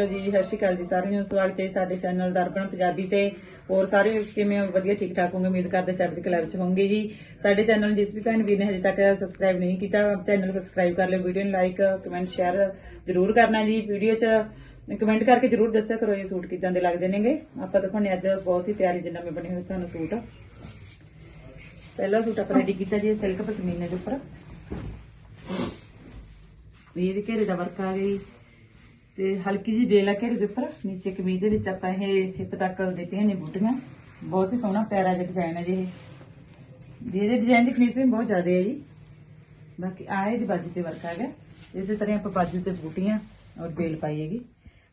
Hello ਜੀ, ਸਤਿ ਸ਼੍ਰੀ ਅਕਾਲ ਜੀ ਸਾਰਿਆਂ ਨੂੰ, ਸਵਾਗਤ ਹੈ ਸਾਡੇ ਚੈਨਲ ਦਰਪਣ ਪੰਜਾਬੀ ਤੇ। ਹੋਰ ਸਾਰੇ ਕਿਵੇਂ ਹੋ? ਵਧੀਆ ਠੀਕ ਠਾਕ ਹੋਗੇ? ਉਮੀਦ ਕਰਦੇ ਚੜ੍ਹਦੀ ਕਲਾ ਵਿੱਚ ਹੋਵੋਗੇ ਜੀ। ਸਾਡੇ ਚੈਨਲ ਨੂੰ ਜਿਸ ਵੀ ਭੈਣ ਵੀਰ ਨੇ ਹਜੇ ਤੱਕ ਸਬਸਕ੍ਰਾਈਬ ਨਹੀਂ ਕੀਤਾ ਚੈਨਲ ਸਬਸਕ੍ਰਾਈਬ ਕਰ ਲਿਓ, ਵੀਡੀਓ ਨੂੰ ਲਾਈਕ ਕਮੈਂਟ ਸ਼ੇਅਰ ਜ਼ਰੂਰ ਕਰਨਾ ਜੀ। ਵੀਡੀਓ 'ਚ ਕਮੈਂਟ ਕਰਕੇ ਜ਼ਰੂਰ ਦੱਸਿਆ ਕਰੋ ਇਹ ਸੂਟ ਕਿਦਾਂ ਦੇ ਲੱਗਦੇ ਨੇਗੇ। ਆਪਾਂ ਦਿਖਾਉਣੇ ਅੱਜ ਬਹੁਤ ਹੀ ਪਿਆਰੀ ਜਿੰਨਾ ਮੈਂ ਬਣੇ ਹੋਏ ਤੁਹਾਨੂੰ ਸੂਟ। ਪਹਿਲਾ ਸੂਟ ਆਪਾਂ ਰੈਡੀ ਕੀਤਾ ਜੀ ਸਿਲਕ ਪਸ਼ਮੀਨੇ ਦੇ ਉੱਪਰ। ਇਹ ਦੇ ਘੇਰੇ ਦਾ ਵਰਕ ਆ ਗਈ ਤੇ ਹਲਕੀ ਜੀ ਬੇਲ ਆ ਘੇਰੇ ਦੇ ਉੱਪਰ, ਨੀਚੇ ਕਮੀਜ਼ ਦੇ ਵਿੱਚ ਆਪਾਂ ਇਹ ਹਿੱਪ ਤੱਕ ਦਿੱਤੀਆਂ ਨੇ ਬੂਟੀਆਂ। ਬਹੁਤ ਹੀ ਸੋਹਣਾ ਪਿਆਰਾ ਜਿਹਾ ਡਿਜ਼ਾਈਨ ਹੈ ਜੀ ਇਹ। ਵੀ ਇਹਦੇ ਡਿਜ਼ਾਈਨ ਦੀ ਫਿਨਿਸ਼ਿੰਗ ਬਹੁਤ ਜ਼ਿਆਦਾ ਹੈ ਜੀ। ਬਾਕੀ ਆ ਇਹਦੀ ਬਾਜੂ ਤੇ ਵਰਕ ਆ ਗਿਆ। ਇਸੇ ਤਰ੍ਹਾਂ ਆਪਾਂ ਬਾਜੂ ਤੇ ਬੂਟੀਆਂ ਔਰ ਬੇਲ ਪਾਈ ਹੈਗੀ।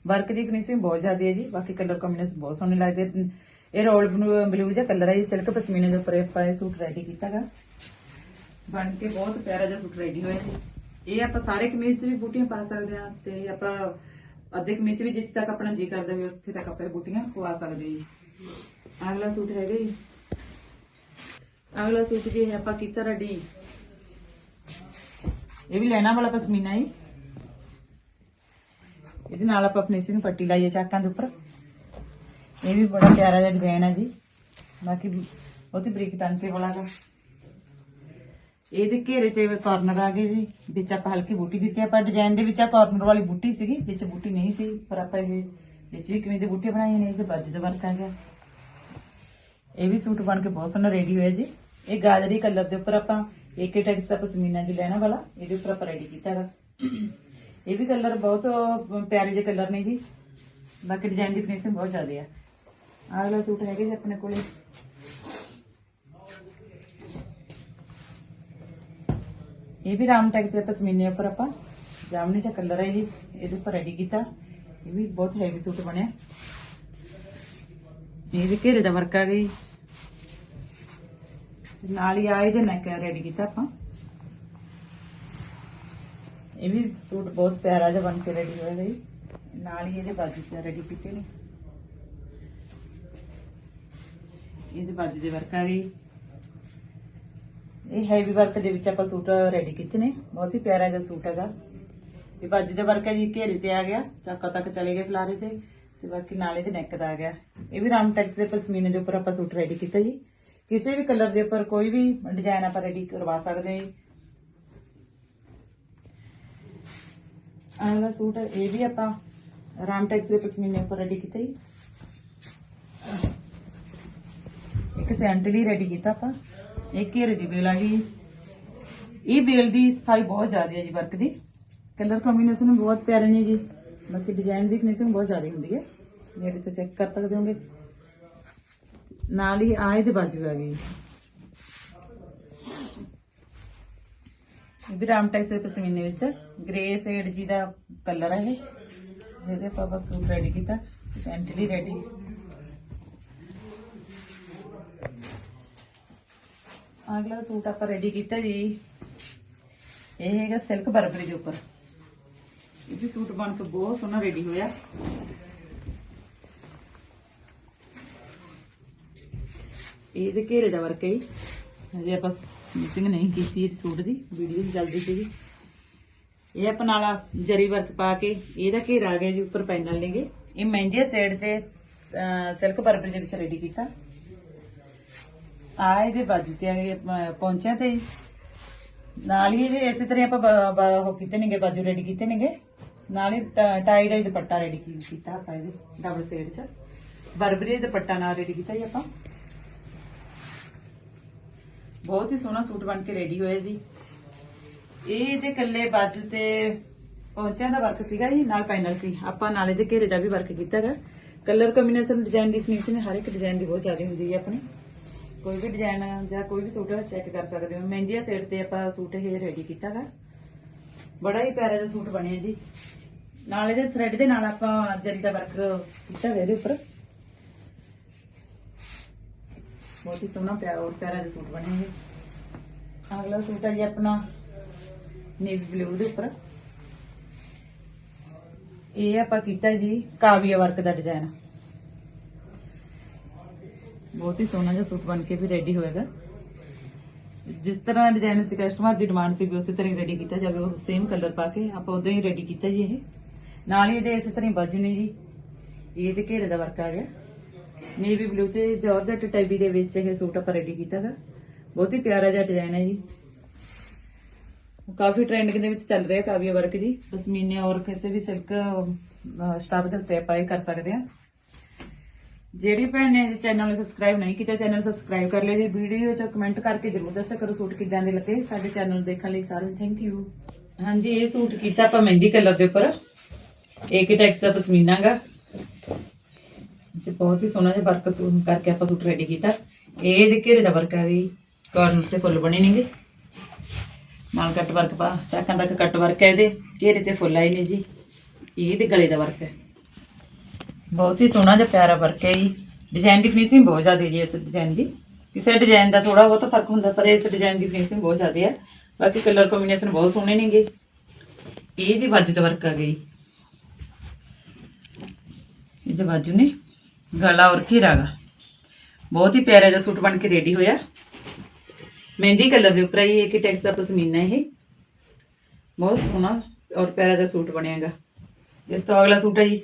ਵਰਕ ਦੀ ਫਿਨਿਸ਼ਿੰਗ ਬਹੁਤ ਜ਼ਿਆਦਾ ਹੈ ਜੀ। ਬਾਕੀ ਕਲਰ ਕੰਬੀਨੇਸ਼ਨ ਬਹੁਤ ਸੋਹਣੇ ਲੱਗਦੇ ਇਹ ਰੋਲ ਬਲੂ ਜਿਹਾ ਕਲਰ ਹੈ ਜੀ। ਸਿਲਕ ਪਸ਼ਮੀਨੇ ਦੇ ਉੱਪਰ ਆਪਾਂ ਇਹ ਸੂਟ ਰੈਡੀ ਕੀਤਾਗਾ ਬਣ ਕੇ ਬਹੁਤ ਪਿਆਰਾ ਜਿਹਾ ਸੂਟ ਰੈਡੀ ਹੋਇਆ ਜੀ। ਇਹ ਆਪਾਂ ਸਾਰੇ ਕਮੀਜ਼ 'ਚ ਵੀ ਬੂਟੀਆਂ ਪਾ ਸਕਦੇ ਹਾਂ ਤੇ ਆਪਾਂ ਅੱਧੇ ਕਮੀਜ਼ ਵੀ ਜਿੱਥੇ ਤੱਕ ਆਪਣਾ ਜੀ ਕਰਦਾ ਵੀ ਉੱਥੇ ਤੱਕ ਆਪਾਂ ਇਹ ਬੂਟੀਆਂ ਪਵਾ ਸਕਦੇ ਜੀ। ਅਗਲਾ ਸੂਟ ਹੈਗਾ ਜੀ। ਅਗਲਾ ਸੂਟ ਜੀ ਹੈ ਆਪਾਂ ਕੀਤਾ ਰੈਡੀ। ਇਹ ਵੀ ਲੈਣਾ ਵਾਲਾ ਪਸ਼ਮੀਨਾ ਹੀ ਇਹਦੇ ਨਾਲ ਆਪਾਂ ਫਿਨਿਸ਼ਿੰਗ ਪੱਟੀ ਲਾਈਏ ਚਾਕਾਂ ਦੇ ਉੱਪਰ। ਇਹ ਵੀ ਬੜਾ ਪਿਆਰਾ ਜਿਹਾ ਡਿਜ਼ਾਈਨ ਹੈ ਜੀ। ਬਾਕੀ ਬਹੁਤੀ ਬਰੀਕ ਟਾਂਕੇ ਵਾਲਾ ਦਾ ਇਹਦੇ ਘੇਰੇ ਤੇ ਕਾਰਨਰ ਆ ਗਏ ਜੀ ਵਿੱਚ ਆਪਾਂ ਹਲਕੀ ਬੂਟੀ ਦਿੱਤੀ ਆਪਾਂ ਡਿਜ਼ਾਈਨ ਦੇ ਵਿੱਚ ਆ ਕਾਰਨਰ ਵਾਲੀ ਬੂਟੀ ਸੀਗੀ, ਵਿੱਚ ਬੂਟੀ ਨਹੀਂ ਸੀ, ਪਰ ਆਪਾਂ ਇਹ ਵਿੱਚ ਵੀ ਕਿਵੇਂ ਦੇ ਬੂਟੇ ਬਣਾਏ ਨੇ ਇਹਦੇ ਬਾਜੂ ਦਾ ਵਰਕ ਆ ਗਿਆ। ਇਹ ਵੀ ਸੂਟ ਬਣ ਕੇ ਬਹੁਤ ਸੋਹਣਾ ਰੈਡੀ ਹੋਇਆ ਜੀ। ਇਹ ਗਾਜਰੀ ਕਲਰ ਦੇ ਉੱਪਰ ਆਪਾਂ ਏਕੇ ਟੈਕਸ ਦਾ ਪਸ਼ਮੀਨਾ ਜੀ ਲੈਣਾ ਵਾਲਾ, ਇਹਦੇ ਉੱਪਰ ਆਪਾਂ ਰੈਡੀ ਕੀਤਾ ਹੈਗਾ ਇਹ ਵੀ ਕਲਰ ਬਹੁਤ ਪਿਆਰੇ ਜਿਹੇ ਕਲਰ ਨੇ ਜੀ। ਬਾਕੀ ਡਿਜ਼ਾਈਨ ਦੀ ਫਿਨਿਸ਼ਿੰਗ ਬਹੁਤ ਜ਼ਿਆਦਾ ਆ। ਅਗਲਾ ਸੂਟ ਹੈਗੇ ਜੀ ਆਪਣੇ ਕੋਲੇ। ਇਹ ਵੀ ਰਾਮ ਟੈਕਸ ਦੇ ਪਸ਼ਮੀਨੇ ਉੱਪਰ ਆਪਾਂ ਜਾਮਨੀ ਚ ਕਲਰ ਹੈ ਜੀ ਇਹਦੇ ਉੱਪਰ ਰੈਡੀ ਕੀਤਾ। ਇਹ ਵੀ ਬਹੁਤ ਹੈਵੀ ਸੂਟ ਬਣਿਆ। ਇਹ ਵੀ ਘੇਰੇ ਦਾ ਵਰਕ ਆ ਗਈ। ਨਾਲ ਹੀ ਆ ਇਹਦੇ ਨੈਕ ਰੈਡੀ ਕੀਤਾ ਆਪਾਂ। ਇਹ ਵੀ ਸੂਟ ਬਹੁਤ ਪਿਆਰਾ ਜਿਹਾ ਬਣ ਕੇ ਰੈਡੀ ਹੋਇਆ ਜੀ ਨਾਲ ਹੀ ਇਹਦੇ ਬਾਜੂ ਤੇ ਰੈਡੀ ਕੀਤੇ ਨੇ। ਇਹਦੇ ਬਾਜੂ ਦੇ ਵਰਕ ਆ ਗਈ। ਇਹ ਹੈਵੀ ਵਰਕ ਦੇ ਵਿੱਚ ਆਪਾਂ ਸੂਟ ਰੈਡੀ ਕੀਤੇ ਨੇ। ਬਹੁਤ ਹੀ ਪਿਆਰਾ ਜਿਹਾ ਸੂਟ ਹੈਗਾ। ਇਹ ਬਾਜੂ ਦਾ ਵਰਕ ਹੈ ਜੀ, ਘੇਰੇ ਤੇ ਆ ਗਿਆ, ਚਾਕਾ ਤੱਕ ਚਲੇ ਗਏ ਫਲਾਰੇ ਤੇ। ਤੇ ਬਾਕੀ ਨਾਲੇ ਤੇ ਨੈਕ ਦਾ ਆ ਗਿਆ। ਇਹ ਵੀ ਰਾਮ ਟੈਕਸ ਦੇ ਪਸ਼ਮੀਨੇ ਦੇ ਉੱਪਰ ਆਪਾਂ ਸੂਟ ਰੈਡੀ ਕੀਤਾ ਜੀ। ਕਿਸੇ ਵੀ ਕਲਰ ਦੇ ਉੱਪਰ ਕੋਈ ਵੀ ਡਿਜ਼ਾਈਨ ਆਪਾਂ ਰੈਡੀ ਕਰਵਾ ਸਕਦੇ ਹਾਂ ਆਹ ਸੂਟ, ਇਹ ਵੀ ਆਪਾਂ ਰਾਮ ਟੈਕਸ ਦੇ ਪਸ਼ਮੀਨੇ ਉੱਪਰ ਰੈਡੀ ਕੀਤਾ ਜੀ। ਇੱਕ ਸੈਂਟਲੀ ਰੈਡੀ ਕੀਤਾ ਆਪਾਂ। ਇਹ ਘੇਰੇ ਦੀ ਬੇਲ ਆ ਗਈ। ਇਹ ਬੇਲ ਦੀ ਸਫ਼ਾਈ ਬਹੁਤ ਜ਼ਿਆਦਾ ਹੈ ਜੀ ਵਰਕ ਦੀ। ਕਲਰ ਕੰਬੀਨੇਸ਼ਨ ਬਹੁਤ ਪਿਆਰੇ ਨੇ ਜੀ। ਬਾਕੀ ਡਿਜ਼ਾਈਨ ਦੀ ਫਿਨਿਸ਼ਿੰਗ ਬਹੁਤ ਜ਼ਿਆਦਾ ਹੁੰਦੀ ਹੈ। ਨੇੜੇ ਤੋਂ ਚੈੱਕ ਕਰ ਸਕਦੇ ਹੋਗੇ। ਨਾਲ ਹੀ ਆਏ ਦੇ ਬਾਜੂ ਆ ਗਈ। ਇਹ ਵੀ ਰਾਮ ਟੈਕਸ ਦੇ ਪਸ਼ਮੀਨੇ ਵਿੱਚ ਗ੍ਰੇ ਸ਼ੇਡ ਜੀ ਦਾ ਕਲਰ ਹੈ ਇਹ। ਇਹਦੇ ਆਪਾਂ ਬਸ ਸੂਟ ਰੈਡੀ ਕੀਤਾ। ਸੈਂਟਲੀ ਰੈਡੀ ਅਗਲਾ ਸੂਟ ਆਪਾਂ ਰੈਡੀ ਕੀਤਾ ਜੀ। ਇਹ ਹੈਗਾ ਸਿਲਕ ਬਰਬਰੀ ਦੇ ਉੱਪਰ। ਇਹ ਵੀ ਸੂਟ ਬਣ ਕੇ ਬਹੁਤ ਸੋਹਣਾ ਰੈਡੀ ਹੋਇਆ। ਇਹਦੇ ਘੇਰੇ ਦਾ ਵਰਕ ਹੈ ਜੀ। ਹਜੇ ਆਪਾਂ ਮੀਟਿੰਗ ਨਹੀਂ ਕੀਤੀ ਇਹ ਸੂਟ ਦੀ ਵੀਡੀਓ ਜਲਦੀ ਸੀਗੀ। ਇਹ ਆਪਾਂ ਨਾਲ ਜਰੀ ਵਰਕ ਪਾ ਕੇ, ਇਹਦਾ ਘੇਰਾ ਆ ਗਿਆ ਜੀ, ਉੱਪਰ ਪੈਨਲ ਨੇਗੇ। ਇਹ ਮਹਿੰਦੀ ਸਾਈਡ ਤੇ ਸਿਲਕ ਬਰਬਰੀ ਦੇ ਵਿੱਚ ਰੈਡੀ ਕੀਤਾ। ਆ ਇਹਦੇ ਬਾਜੂ ਤੇ ਆ ਗਏ ਪਹੁੰਚਿਆ ਤੇ ਜੀ। ਨਾਲ ਹੀ ਇਹਦੇ ਇਸੇ ਤਰ੍ਹਾਂ ਆਪਾਂ ਬ- ਬ- ਉਹ ਕੀਤੇ ਨੇਗੇ, ਬਾਜੂ ਰੈਡੀ ਕੀਤੇ ਨੇਗੇ। ਨਾਲ ਹੀ ਟਾਈ ਡਾਈ ਦੁਪੱਟਾ ਰੈਡੀ ਕੀਤਾ ਆਪਾਂ ਇਹਦੇ ਡਬਲ ਸਾਈਡ 'ਚ। ਬਰਬਰੀ ਦੇ ਦੁਪੱਟਾ ਨਾਲ ਰੈਡੀ ਕੀਤਾ ਜੀ ਆਪਾਂ। ਬਹੁਤ ਹੀ ਸੋਹਣਾ ਸੂਟ ਬਣ ਕੇ ਰੈਡੀ ਹੋਇਆ ਜੀ। ਇਹ ਇਹਦੇ ਕੱਲੇ ਬਾਜੂ ਤੇ ਪਹੁੰਚਿਆਂ ਦਾ ਵਰਕ ਸੀਗਾ ਜੀ, ਨਾਲ ਪੈਨਲ ਸੀ। ਆਪਾਂ ਨਾਲ ਇਹਦੇ ਘੇਰੇ ਦਾ ਵੀ ਵਰਕ ਕੀਤਾ ਹੈਗਾ ਕਲਰ ਕੰਬੀਨੇਸ਼ਨ ਡਿਜ਼ਾਈਨ ਦੀ ਫਿਨਿਸ਼ਿੰਗ ਹਰ ਇੱਕ ਡਿਜ਼ਾਈਨ ਦੀ ਬਹੁਤ ਜ਼ਿਆਦਾ ਹੁੰਦੀ ਹੈ ਆਪਣੀ। ਕੋਈ ਵੀ ਡਿਜ਼ਾਈਨ ਜਾਂ ਕੋਈ ਵੀ ਸੂਟ ਚੈੱਕ ਕਰ ਸਕਦੇ ਹੋ। ਮਹਿੰਦੀਆ ਸੇਟ ਤੇ ਆਪਾਂ ਸੂਟ ਇਹ ਰੈਡੀ ਕੀਤਾ ਹੈਗਾ ਬੜਾ ਹੀ ਪਿਆਰਾ ਜਿਹਾ ਸੂਟ ਬਣਿਆ ਜੀ। ਨਾਲ ਇਹਦੇ ਥ੍ਰੈਡ ਦੇ ਨਾਲ ਆਪਾਂ ਜਰੀ ਦਾ ਵਰਕ ਕੀਤਾ ਹੋਇਆ ਇਹਦੇ ਉੱਪਰ। ਬਹੁਤ ਹੀ ਸੋਹਣਾ ਪਿਆਰਾ ਔਰ ਪਿਆਰਾ ਜਿਹਾ ਸੂਟ ਬਣਿਆ ਜੀ ਅਗਲਾ ਸੂਟ ਹੈ ਜੀ ਆਪਣਾ ਨੇਵੀ ਬਲੂ ਦੇ ਉੱਪਰ। ਇਹ ਆਪਾਂ ਕੀਤਾ ਜੀ ਕਾਵੀਆ ਵਰਕ ਦਾ ਡਿਜ਼ਾਈਨ ਬਹੁਤ ਹੀ ਸੋਹਣਾ ਜਿਹਾ ਸੂਟ ਬਣ ਕੇ ਵੀ ਰੈਡੀ ਹੋਏਗਾ। ਜਿਸ ਤਰ੍ਹਾਂ ਡਿਜ਼ਾਈਨ ਸੀ ਕਸਟਮਰ ਦੀ ਡਿਮਾਂਡ ਸੀ ਵੀ ਉਸੇ ਤਰ੍ਹਾਂ ਹੀ ਰੈਡੀ ਕੀਤਾ ਜਾਵੇ, ਉਹ ਸੇਮ ਕਲਰ ਪਾ ਕੇ ਆਪਾਂ ਉਦਾਂ ਹੀ ਰੈਡੀ ਕੀਤਾ ਜੀ ਇਹ। ਨਾਲ ਹੀ ਇਹਦੇ ਇਸੇ ਤਰ੍ਹਾਂ ਹੀ ਬਾਜੂ ਨੇ ਜੀ। ਇਹ ਤੇ ਘੇਰੇ ਦਾ ਵਰਕ ਆ ਗਿਆ। ਨੇਵੀ ਬਲੂ ਤੇ ਜਾਰਜਟ ਟਾਈਪੀ ਦੇ ਵਿੱਚ ਇਹ ਸੂਟ ਆਪਾਂ ਰੈਡੀ ਕੀਤਾਗਾ। ਬਹੁਤ ਹੀ ਪਿਆਰਾ ਜਿਹਾ ਡਿਜ਼ਾਈਨ ਹੈ ਜੀ। ਕਾਫੀ ਟ੍ਰੈਂਡਿੰਗ ਦੇ ਵਿੱਚ ਚੱਲ ਰਿਹਾ ਕਾਵੀਆ ਵਰਕ ਜੀ। ਪਸ਼ਮੀਨੇ ਔਰ ਕਿਸੇ ਵੀ ਸਿਲਕ ਸਟਾਫ ਦੇ ਉੱਤੇ ਆਪਾਂ ਇਹ ਕਰ ਸਕਦੇ ਆ ਜਿਹੜੀ ਭੈਣ ਨੇ ਚੈਨਲ ਨੂੰ ਸਬਸਕ੍ਰਾਈਬ ਨਹੀਂ ਕੀਤਾ ਚੈਨਲ ਸਬਸਕ੍ਰਾਈਬ ਕਰ ਲਿਓ ਜੀ। ਵੀਡੀਓ 'ਚ ਕਮੈਂਟ ਕਰਕੇ ਜਰੂਰ ਦੱਸਿਆ ਕਰੋ ਸੂਟ ਕਿਦਾਂ ਦੇ ਲੱਗੇ। ਸਾਡੇ ਚੈਨਲ ਨੂੰ ਦੇਖਣ ਲਈ ਸਾਰਿਆਂ ਨੂੰ ਥੈਂਕ ਯੂ ਹਾਂਜੀ, ਇਹ ਸੂਟ ਕੀਤਾ ਆਪਾਂ ਮਹਿੰਦੀ ਕਲਰ ਦੇ ਉੱਪਰ। ਇੱਕ ਦਾ ਪਸ਼ਮੀਨਾ ਤੇ ਬਹੁਤ ਹੀ ਸੋਹਣਾ ਜਿਹਾ ਵਰਕ ਸੂਟ ਕਰਕੇ ਆਪਾਂ ਸੂਟ ਰੈਡੀ ਕੀਤਾ। ਇਹ ਦੇ ਘੇਰੇ ਦਾ ਵਰਕ ਆ ਗਈ। ਕਾਰਨਰ ਤੇ ਫੁੱਲ ਬਣੇ ਨੇਗੇ। ਨਾਲ ਕੱਟ ਵਰਕ ਪਾ ਚਾਕਾਂ ਤੱਕ ਕੱਟ ਵਰਕ ਹੈ ਇਹਦੇ। ਘੇਰੇ ਤੇ ਫੁੱਲ ਆਏ ਨੇ ਜੀ। ਇਹ ਦੇ ਗਲੇ ਦਾ ਵਰਕ ਹੈ ਬਹੁਤ ਹੀ ਸੋਹਣਾ ਜਿਹਾ ਪਿਆਰਾ ਵਰਕ ਹੈ ਜੀ। ਡਿਜ਼ਾਈਨ ਦੀ ਫਿਨਿਸ਼ਿੰਗ ਬਹੁਤ ਜ਼ਿਆਦਾ ਹੈ ਜੀ ਇਸ ਡਿਜ਼ਾਈਨ ਦੀ। ਕਿਸੇ ਡਿਜ਼ਾਈਨ ਦਾ ਥੋੜਾ ਬਹੁਤ ਫ਼ਰਕ ਹੁੰਦਾ, ਪਰ ਇਸ ਡਿਜ਼ਾਈਨ ਦੀ ਫਿਨਿਸ਼ਿੰਗ ਬਹੁਤ ਜ਼ਿਆਦਾ ਹੈ। ਬਾਕੀ ਕਲਰ ਕੰਬੀਨੇਸ਼ਨ ਬਹੁਤ ਸੋਹਣੇ ਨੇਗੇ ਇਹ ਦੀ ਬਾਜੂ ਦਾ ਵਰਕ ਆ ਗਈ ਇਹਦੇ ਬਾਜੂ ਨੇ ਗਲਾ ਔਰ ਘੇਰਾ ਗਾ ਬਹੁਤ ਹੀ ਪਿਆਰਾ ਜਿਹਾ ਸੂਟ ਬਣ ਕੇ ਰੈਡੀ ਹੋਇਆ। ਮਹਿੰਦੀ ਕਲਰ ਦੇ ਉੱਪਰ ਇਹ ਇੱਕ ਟੈਕਸ ਦਾ ਪਸ਼ਮੀਨਾ ਇਹ। ਬਹੁਤ ਸੋਹਣਾ ਔਰ ਪਿਆਰਾ ਦਾ ਸੂਟ ਬਣਿਆਗਾ ਇਸ ਤੋਂ ਅਗਲਾ ਸੂਟ ਹੈ ਜੀ।